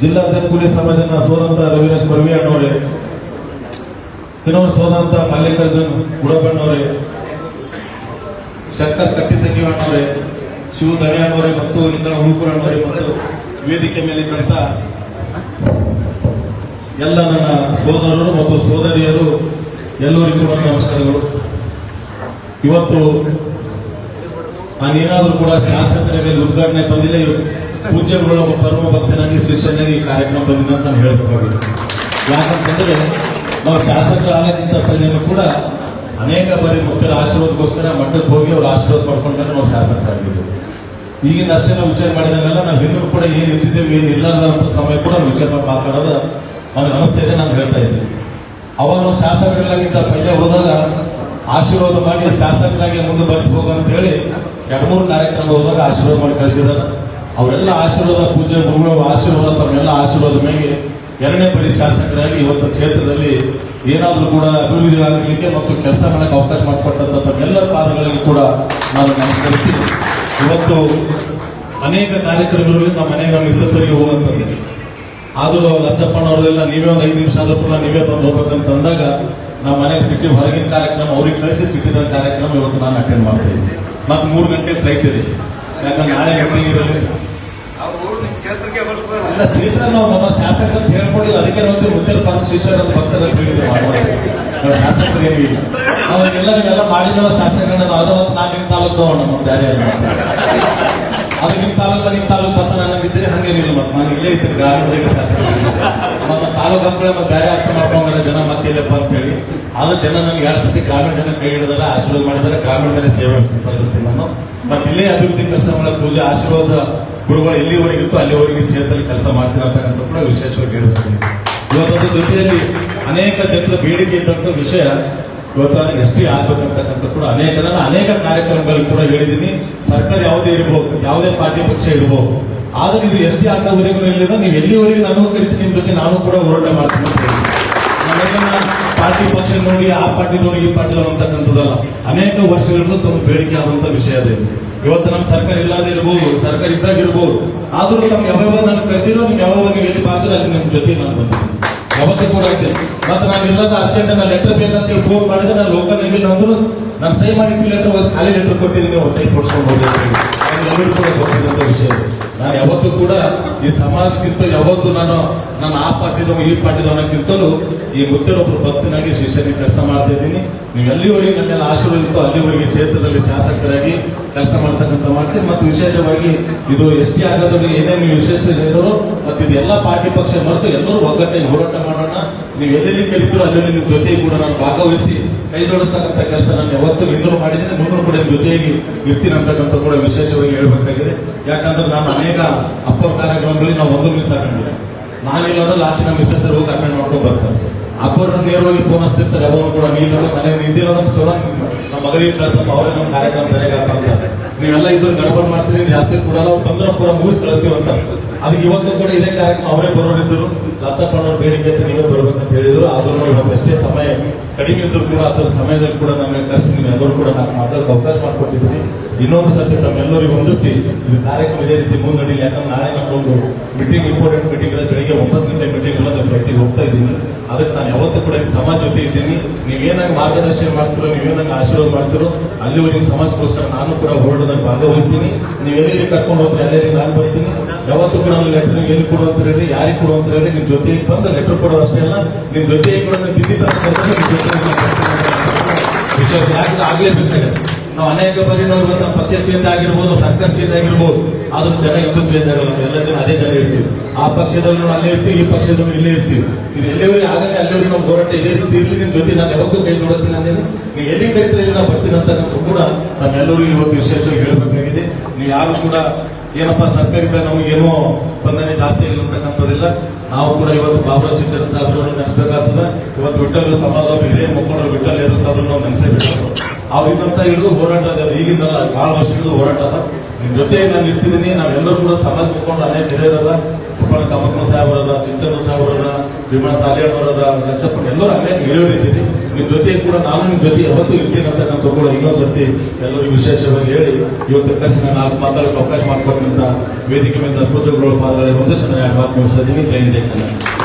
ಜಿಲ್ಲಾಧ್ಯಕ್ಷ ಕೂಲಿ ಸಮಾಜನ ಸೋದಂತ ರವಿರಾಜ್ ಬರ್ವಿ ಅಣ್ಣವರೇ ಇನ್ನೊಂದು ಸೋದಂತ ಮಲ್ಲಿಕಾರ್ಜುನ್ ಗುಡಬಣ್ಣವ್ರೆ, ಶಂಕರ್ ಕಟ್ಟಿಸಂಗಿ ಅಣ್ಣವ್ರೆ ಶಿವ ಧನಿ ಅಣ್ಣವರೇ ಮತ್ತು ಇಂದ್ರ ಹುಡುಕೂರ್ ಅಣ್ಣವ್ರೆ ವೇದಿಕೆ ಮೇಲಿದ್ದಂತ ಎಲ್ಲ ನನ್ನ ಸೋದರರು ಮತ್ತು ಸೋದರಿಯರು ಎಲ್ಲರಿಗೂ ನಮಸ್ಕಾರಗಳು. ಇವತ್ತು ನಾನೇನಾದರೂ ಕೂಡ ಶಾಸಕರ ಮೇಲೆ ಉದ್ಘಾಟನೆ ಬಂದಿಲ್ಲ ಒಬ್ಬ ಪರಮ ಭಕ್ತನಾಗಿ ಶಿಷ್ಯನಾಗಿ ಈ ಕಾರ್ಯಕ್ರಮ ಬಂದಿದೆ ಅಂತ ನಾನು ಹೇಳಬೇಕಾಗಿದೆ. ಯಾಕಂತಂದ್ರೆ ನಾವು ಆಲಯದಿಂದ ಪೈಲೇನು ಕೂಡ ಅನೇಕ ಬಾರಿ ಮಕ್ಕಳ ಆಶೀರ್ವಾದಕ್ಕೋಸ್ಕರ ಮಠಕ್ಕೆ ಹೋಗಿ ಅವ್ರ ಆಶೀರ್ವಾದ ಪಡ್ಕೊಂಡಾಗ ನಾವು ಶಾಸಕರಾಗಿದ್ದು ಈಗಿನ ಅಷ್ಟೇ ನಾವು ವಿಚಾರ ಮಾಡಿದಾಗೆಲ್ಲ ನಾವು ಹಿಂದೂ ಕೂಡ ಏನು ಇದ್ದಿದ್ದೇವೆ, ಏನು ಇಲ್ಲ ಅಂತ ಸಮಯ ಕೂಡ ವಿಚಾರ ಮಾಡಿ ಮಾತಾಡೋದು ನನಗೆ ಅನಿಸ್ತಾ ಇದೆ ನಾನು ಹೇಳ್ತಾ ಇದ್ದೀನಿ. ಅವಾಗ ನಾವು ಶಾಸಕರಾಗಿದ್ದ ಪೈಲೆ ಹೋದಾಗ ಆಶೀರ್ವಾದ ಮಾಡಿ ಶಾಸಕರಾಗಿ ಮುಂದೆ ಬರ್ತಿ ಹೋಗು ಹೇಳಿ ಎರಡು ಮೂರು ಕಾರ್ಯಕ್ರಮ ಹೋದಾಗ ಆಶೀರ್ವಾದ ಮಾಡಿ ಕಳಿಸಿದಾರೆ ಅವರೆಲ್ಲ ಆಶೀರ್ವಾದ ಪೂಜೆ ಗುರುಗಳ, ಆಶೀರ್ವಾದ ತಮ್ಮೆಲ್ಲ ಆಶೀರ್ವಾದ ಮೇಲೆ ಎರಡನೇ ಬರಿ ಶಾಸಕರಾಗಿ ಇವತ್ತು ಕ್ಷೇತ್ರದಲ್ಲಿ ಏನಾದರೂ ಕೂಡ ಅಭಿವೃದ್ಧಿ ಆಗಲಿಕ್ಕೆ ಮತ್ತು ಕೆಲಸ ಮಾಡಕ್ಕೆ ಅವಕಾಶ ಮಾಡಿಕೊಟ್ಟಂತ ತಮ್ಮೆಲ್ಲ ಪಾದಗಳಲ್ಲಿ ಕೂಡ ನಾನು ನಮಸ್ಕರಿಸಿ ಇವತ್ತು ಅನೇಕ ಕಾರ್ಯಕ್ರಮಗಳಲ್ಲಿ ನಮ್ಮ ಮನೆಗೆ ನಮ್ಮ ಮಿಸ್ಸಸ್ಸರಿಗೆ ಹೋಗುವಂಥದ್ದು ಆದರೂ ಲಚ್ಚಪ್ಪನವ್ರದೆಲ್ಲ ನೀವೇ ಒಂದು ಐದು ನಿಮಿಷ ಆದ್ರೂ ಕೂಡ ನೀವೇ ಬಂದು ಹೋಗ್ಬೇಕಂತ ಅಂದಾಗ ನಮ್ಮ ಮನೆಗೆ ಸಿಟಿ ಹೊರಗಿನ ಕಾರ್ಯಕ್ರಮ, ಅವ್ರಿಗೆ ಕಳಿಸಿ ಸಿಟ್ಟಿದ ಕಾರ್ಯಕ್ರಮ ಇವತ್ತು ನಾನು ಅಟೆಂಡ್ ಮಾಡ್ತೀನಿ ಮತ್ತೆ ಮೂರು ಗಂಟೆ ಫ್ಲೈಟ್ ಇದೆ. ಯಾಕಂದ್ರೆ ನಾಳೆ ಗಂಟೆಗೆ ಇರಲಿ ಅವರು ನಿಮ್ ಕ್ಷೇತ್ರಕ್ಕೆ ಬರ್ತಾರೆ ಅಲ್ಲ ಚೇತನ ನಾವು ನಮ್ಮ ಶಾಸಕರು ಅಂತ ಹೇಳ್ಕೊಡಿಲ್ಲ. ಅದಕ್ಕೆ ನಾವು ಹೋಟೆಲ್ ಪಂಪ್ ಶಿಷ್ಯರ ಭಕ್ತರ ಹೇಳಿದ್ರು ನಾವು ಶಾಸಕರು ಏನು ಇಲ್ಲ. ಅವ್ರಿಗೆಲ್ಲ ನೀವೆಲ್ಲ ಮಾಡಿದ ಶಾಸಕರನ್ನ ನಾವು ಅದು ಮತ್ತು ನಾನು ನಿಮ್ಮ ತಾಲೂಕು ನಮ್ಮ ಬೇರೆ. ಅದು ನಿಮ್ಮ ತಾಲೂಕು ನಿಮ್ಮ ತಾಲೂಕು ಅಂತ ನನಗಿದ್ರೆ ಹಂಗೇನಿಲ್ಲ ಮತ್ತೆ. ನಾನು ಇಲ್ಲೇ ಇದ್ದೀನಿ ಗ್ರಾಮೀಣದಲ್ಲಿ ಶಾಸಕ ಮತ್ತೆ ತಾಲೂಕು ಅಂದ್ರೆ ಮತ್ತೆ ಬೇರೆ ಅರ್ಥ ಮಾಡ್ಕೊಂಡ್ರೆ ಜನ ಮತ್ತೆ ಇಲ್ಲೇ ಅಂತ ಹೇಳಿ. ಆದ್ರೆ ಜನ ನನಗೆ ಎರಡು ಸತಿ ಗ್ರಾಮೀಣ ಜನ ಕೈ ಹಿಡಿದಲ್ಲ ಆಶೀರ್ವಾದ ಮಾಡಿದರೆ, ಗ್ರಾಮೀಣದಲ್ಲಿ ಸೇವೆ ಸಲ್ಲಿಸ್ತೀನಿ ನಾನು. ಮತ್ತೆ ಇಲ್ಲೇ ಅಭಿವೃದ್ಧಿ ಕೆಲಸ ಮಾಡೋ ಪೂಜೆ, ಆಶೀರ್ವಾದ ಗುರುಗಳು ಎಲ್ಲಿವರೆಗೆ ಇತ್ತು ಅಲ್ಲಿವರೆಗೆ ಕ್ಷೇತ್ರದಲ್ಲಿ ಕೆಲಸ ಮಾಡ್ತಿರತಕ್ಕಂಥ ಕೂಡ ವಿಶೇಷವಾಗಿ ಹೇಳ್ತೀನಿ ಇವತ್ತು ಅದ್ರ ಜೊತೆಯಲ್ಲಿ ಅನೇಕ ಜನರ ಬೇಡಿಕೆ ಇದ್ದಂಥ ವಿಷಯ ಇವತ್ತು ಎಸ್ ಟಿ ಆಗ್ಬೇಕಂತಕ್ಕಂಥ ಕೂಡ ಅನೇಕ ನಾನು ಅನೇಕ ಕಾರ್ಯಕ್ರಮಗಳಲ್ಲಿ ಕೂಡ ಹೇಳಿದ್ದೀನಿ. ಸರ್ಕಾರ ಯಾವುದೇ ಇರಬಹುದು ಯಾವುದೇ ಪಾರ್ಟಿ ಪಕ್ಷ ಇರಬಹುದು ಆದ್ರೆ ಇದು ಎಸ್ ಟಿ ಹಾಕೋವರೆಗೂ ಇಲ್ಲಿಂದ ನೀವು ಎಲ್ಲಿವರೆಗೂ ನಾನು ಕರಿತೀನಿ ನಿಮ್ ಜೊತೆ ನಾನು ಕೂಡ ಹೋರಾಟ ಮಾಡ್ತೀನಿ ನಾವೇನ ಪಾರ್ಟಿ ಪಕ್ಷ ನೋಡಿ ಆ ಪಾರ್ಟಿದವರು ಈ ಪಾರ್ಟಿದವರು ಅಂತಕ್ಕಂಥದ್ದಲ್ಲ ಅನೇಕ ವರ್ಷಗಳಿಂದ ತಮ್ಮ ಬೇಡಿಕೆ ಆದಂತ ವಿಷಯ ಅದೇ ಇವತ್ತು ನಮ್ಮ ಸರ್ಕಾರ ಇಲ್ಲದೆ ಇರಬಹುದು ಸರ್ಕಾರ ಇದ್ದಾಗ ಇರ್ಬೋದು. ಆದ್ರೂ ತಮ್ಮ ಯಾವಾಗ ನಾನು ಕರೆದಿರೋ ನಿಮ್ಗೆ ಯಾವಾಗ ನೀವು ಎಲ್ಲಿ ಪಾತ್ರ ಅಲ್ಲಿ ನಿಮ್ಮ ಜೊತೆ ನಾನು ಬಂದಿದ್ದೀನಿ. ಯಾವತ್ತೂ ಕೂಡ ಐತೆ ಮತ್ತೆ ನಾನು ಇಲ್ಲದ ಅರ್ಜೆಂಟ್ ನಾನು ಲೆಟರ್ ಬೇಕಂತ ಫೋನ್ ಮಾಡಿದ್ರೆ ನಾನು ಲೋಕಲ್ ಏನಿಲ್ಲ ಅಂದ್ರೂ ನಾನು ಸೈ ಮಾಡಿ ಲೆಟರ್ ಖಾಲಿ ಲೆಟರ್ ಕೊಟ್ಟಿದ್ದೀನಿ ಹೊಟ್ಟೆ ಕೊಡ್ಸ್ಕೊಂಡು ಹೋಗಿ ಕೂಡ ಗೊತ್ತಿದ್ದಂತ ವಿಷಯ. ನಾನು ಯಾವತ್ತೂ ಕೂಡ ಈ ಸಮಾಜಕ್ಕಿಂತ ಯಾವತ್ತು ನಾನು ನಾನು ಆ ಪಾರ್ಟಿದವ, ಈ ಪಾರ್ಟಿದವನಕ್ಕಿಂತಲೂ ಈ ಗೊತ್ತಿರೋಬ್ರು ಭಕ್ತನಾಗಿ ಶಿಷ್ಯನಿಗೆ ಕೆಲಸ ಮಾಡ್ತಾ ಇದ್ದೀನಿ. ನೀವು ಎಲ್ಲಿವರೆಗೆ ನನ್ನೆಲ್ಲ ಆಶೀರ್ವಾದ ಇತ್ತು ಅಲ್ಲಿವರೆಗೆ ಕ್ಷೇತ್ರದಲ್ಲಿ ಶಾಸಕರಾಗಿ ಕೆಲಸ ಮಾಡ್ತಕ್ಕಂಥ ಮಾಡ್ತೀನಿ. ಮತ್ತು ವಿಶೇಷವಾಗಿ ಇದು ಎಸ್ ಟಿ ಆಗೋದ್ರಲ್ಲಿ ಏನೇನು ವಿಶೇಷ ಇರೋರು, ಮತ್ತು ಇದು ಎಲ್ಲ ಪಾರ್ಟಿ ಪಕ್ಷ ಮರೆತು ಎಲ್ಲರೂ ಒಗ್ಗಟ್ಟಿಗೆ ಹೋರಾಟ ಮಾಡೋಣ. ನೀವು ಎಲ್ಲೆಲ್ಲಿ ಕಲಿತೀರೋ ಅಲ್ಲಿ ನಿಮ್ಮ ಜೊತೆ ಕೂಡ ನಾನು ಭಾಗವಹಿಸಿ ಕೈ ಜೋಡಿಸ್ತಕ್ಕಂಥ ಕೆಲಸ ನಾನು ಯಾವತ್ತೂ ಹಿಂದೂ ಮಾಡಿದ್ದೀನಿ. ಮುಂದೂ ಕೂಡ ಜೊತೆಯಾಗಿ ಇರ್ತೀನಿ ಅಂತಕ್ಕಂಥ ಕೂಡ ವಿಶೇಷವಾಗಿ ಹೇಳಬೇಕಾಗಿದೆ. ಯಾಕಂದ್ರೆ ನಾನು ಅನೇಕ ಅಪ್ಪರ ಕಾರ್ಯಕ್ರಮಗಳಲ್ಲಿ ನಾವು ಒಂದು ಮಿಸ್ ಹಾಕೊಂಡಿಲ್ಲ ನಾನಿಲ್ಲ ಅಂದ್ರೆ ಲಾಸ್ಟ್ ನಮ್ಮ ಮಿಸ್ಸಸ್ ಹೋಗಿ ಅಟೆಂಡ್ ಮಾಡ್ಕೊಂಡು ಬರ್ತಾರೆ. ಅಪ್ಪರು ನೇರವಾಗಿ ಫೋನ್ ಹಚ್ತಿರ್ತಾರೆ ಅವರು ಕೂಡ ನೀನು ಮನೆಗೆ ನಿಂತಿರೋದಂತ ಚಲೋ ನಮ್ಮ ಮಗನಿಗೆ ಕಳಿಸಪ್ಪ ಅವರೇ ನಮ್ಮ ಕಾರ್ಯಕ್ರಮ ಸರಿಯಾಗಿ ಅಂತ ನೀವೆಲ್ಲ ಇದ್ರ ಗಡಬಡ್ ಮಾಡ್ತೀರಿ ಜಾಸ್ತಿ ಕೊಡಲ್ಲ, ಅವ್ರು ಬಂದ್ರೆ ಪೂರ ಮುಗಿಸಿ ಕಳಿಸ್ತೀವಿ ಅಂತ. ಅದಕ್ಕೆ ಇವತ್ತು ಕೂಡ ಇದೇ ಕಾರ್ಯಕ್ರಮ ಅವರೇ ಬರೋರಿದ್ದರು. ಲಚ್ಚಪ್ಪನವ್ರ ಬೇಡಿಕೆ ಅಂತ ನೀವೇ ಬರ್ಬೇಕಂತ ಹೇಳಿದ್ರು. ಆದ್ರೂ ಇವತ್ತು ಎಷ್ಟೇ ಸಮಯ ಕಡಿಮೆ ಇದ್ದರೂ ಕೂಡ ಅದರ ಸಮಯದಲ್ಲಿ ಕೂಡ ನಮಗೆ ಕರೆಸಿ ನೀವು ಎಲ್ಲರೂ ಕೂಡ ನಾನು ಮಾತಾಡೋಕೆ ಅವಕಾಶ ಮಾಡಿಕೊಟ್ಟಿದ್ದೀನಿ. ಇನ್ನೊಂದು ಸತಿ ತಮ್ಮೆಲ್ಲರಿಗೂ ಹೊಂದಿಸಿ ಈ ಕಾರ್ಯಕ್ರಮ ಇದೇ ರೀತಿ ಮುಂದಡಿಲಿ ಯಾಕಂದ್ರೆ ನಾಳೆ ನಮ್ಮೊಂದು ಮೀಟಿಂಗ್ ಇಂಪಾರ್ಟೆಂಟ್ ಮೀಟಿಂಗ್ ಇದೆ ಬೆಳಿಗ್ಗೆ ಒಂಬತ್ತು ಗಂಟೆ ಮೀಟಿಂಗ್ ಎಲ್ಲ ಫ್ಲೈಟಿಗೆ ಹೋಗ್ತಾ ಇದ್ದೀನಿ. ಅದಕ್ಕೆ ನಾನು ಯಾವತ್ತೂ ಕೂಡ ಸಮಾಜ ಜೊತೆ ಇದ್ದೀನಿ. ನೀವೇನಾಗ ಮಾರ್ಗದರ್ಶನ ಮಾಡ್ತಿರೋ ನೀವೇನಾಗ ಆಶೀರ್ವಾದ ಮಾಡ್ತಿರೋ ಅಲ್ಲಿವರೆಗೆ ಸಮಾಜಕ್ಕೋಸ್ಕರ ನಾನು ಕೂಡ ಹೋರಾಟದಲ್ಲಿ ಭಾಗವಹಿಸ್ತೀನಿ. ನೀವು ಎಲ್ಲೆಲ್ಲಿ ಕರ್ಕೊಂಡು ಹೋದ್ರೆ ಎಲ್ಲೆಲ್ಲಿ ನಾನು ಬರ್ತೀನಿ. ಯಾವತ್ತೂ ಕೂಡ ನಾನು ಲೆಟರ್ ಎಲ್ಲಿ ಕೊಡು ಅಂತ ಹೇಳಿ, ಯಾರಿಗೆ ಕೊಡು ಅಂತ ಹೇಳಿ ನಿಮ್ಮ ಜೊತೆಗೆ ಬಂದು ಲೆಟರ್ ಕೊಡೋ ಅಷ್ಟೇ ಅಲ್ಲ ನಿಮ್ಮ ಜೊತೆಗೆ ಕೂಡ ನಾನು ಮಾಡ್ತೀನಿ. ವಿಷಯ ಯಾಕಂದ್ರೆ ಆಗ್ಲೇಬೇಕಾಗುತ್ತೆ ನಾವು ಅನೇಕ ಬಾರಿ ನಾವು ಪಕ್ಷ ಚೇಂಜ್ ಆಗಿರ್ಬೋದು ಸರ್ಕಾರ ಚೇಂಜ್ ಆಗಿರ್ಬೋದು ಆದ್ರೂ ಜನ ಎಂದೂ ಚೇಂಜ್ ಆಗಲ್ಲ ನಾವು ಎಲ್ಲ ಜನ ಅದೇ ಜನ ಇರ್ತೀವಿ ಆ ಪಕ್ಷದಲ್ಲಿ ನಾವು ಅಲ್ಲೇ ಇರ್ತೀವಿ ಈ ಪಕ್ಷದಲ್ಲಿ ಇಲ್ಲೇ ಇರ್ತೀವಿ ಇದು ಎಲ್ಲಿವರೆಗೆ ಆಗಾಗ ಅಲ್ಲಿವರೆಗೆ ನಮ್ಮ ಹೋರಾಟ ಇದೇ ರೀತಿ ಜೊತೆ ನಾನು ಯಾವತ್ತೂ ಕೈ ಜೋಡಿಸ್ತೀನಿ ಅಂದೇನೆ ನೀವು ಎಲ್ಲಿ ಕರಿತೀರಿ ನಾನು ಬರ್ತೀನಿ ಅಂತ ಕೂಡ ನಮ್ಮೆಲ್ಲರಿಗೂ ಇವತ್ತು ವಿಶೇಷವಾಗಿ ಹೇಳಬೇಕಾಗಿದೆ ನೀವು ಯಾರು ಕೂಡ ಏನಪ್ಪ, ಸರ್ಕಾರದಿಂದ ನಮಗೇನೋ ಸ್ಪಂದನೆ ಜಾಸ್ತಿ ಇಲ್ಲ ನಾವು ಕೂಡ ಇವತ್ತು ಬಾಬುರಾವ್ ಚಿತ್ರ ಸಾಹೇಬ್ರನ್ನು ನಡೆಸಬೇಕಾಗ್ತದೆ. ಇವತ್ತು ವಿಠಲ್ ಸಮಾಜ ಹಿರಿಯ ಮಕ್ಕಳು ವಿಠಲ್ ಎರಡು ಸಾವಿರ ನಾವು ನೆನೆಸಬೇಕು ಅವ್ರಿಗಂತ ಹಿಡಿದು ಹೋರಾಟ ಅದ ಈಗಿಂದ ಬಹಳ ವರ್ಷ ಹಿಡಿದು ಹೋರಾಟ ಅದ. ನಿಮ್ಮ ಜೊತೆ ನಾನು ನಿಂತಿದ್ದೀನಿ ನಾವೆಲ್ಲರೂ ಕೂಡ ಸಮಾಜ ಮುಖಂಡ ಅನೇಕ ಹಿರಿಯರಲ್ಲ. ಕುಪ್ಪಳ ಕಮಕ್ನ ಸಾಹೇಬರದ ಚಿಂಚನ ಸಾಹೇಬರದ ವಿಮಾನ ಸಾಲಿಯಣ್ಣವರದ ಲಕ್ಷಪ್ಪ ಎಲ್ಲರೂ ಅನೇಕ ಹಿರಿಯರು ನಿಮ್ ಜೊತೆ ಕೂಡ ನಾನು ನಿಮ್ಮ ಜೊತೆ ಯಾವತ್ತೂ ಇರ್ತೀನಿ ನಾನು ತಗೊಳ್ಳೋ ಇನ್ನೊಂದ್ಸತಿ ಎಲ್ಲರಿಗೂ ವಿಶೇಷವಾಗಿ ಹೇಳಿ, ಇವತ್ತು ಕರ್ಶನ ನಾಲ್ಕು ಮಾತಾಡೋಕೆ ಅವಕಾಶ ಮಾಡಿಕೊಟ್ಟಂತ ವೇದಿಕೆ ಮೇಲೆ ಅದ್ಭುತಗಳು ಪಾದಗಳಿಗೆ ಒಂದೇ ಸಮಯ ಮಾತು ಮುಗಿಸ್ತೀನಿ ಜೈ ಜೈನ್ ಕನ್ನಡ.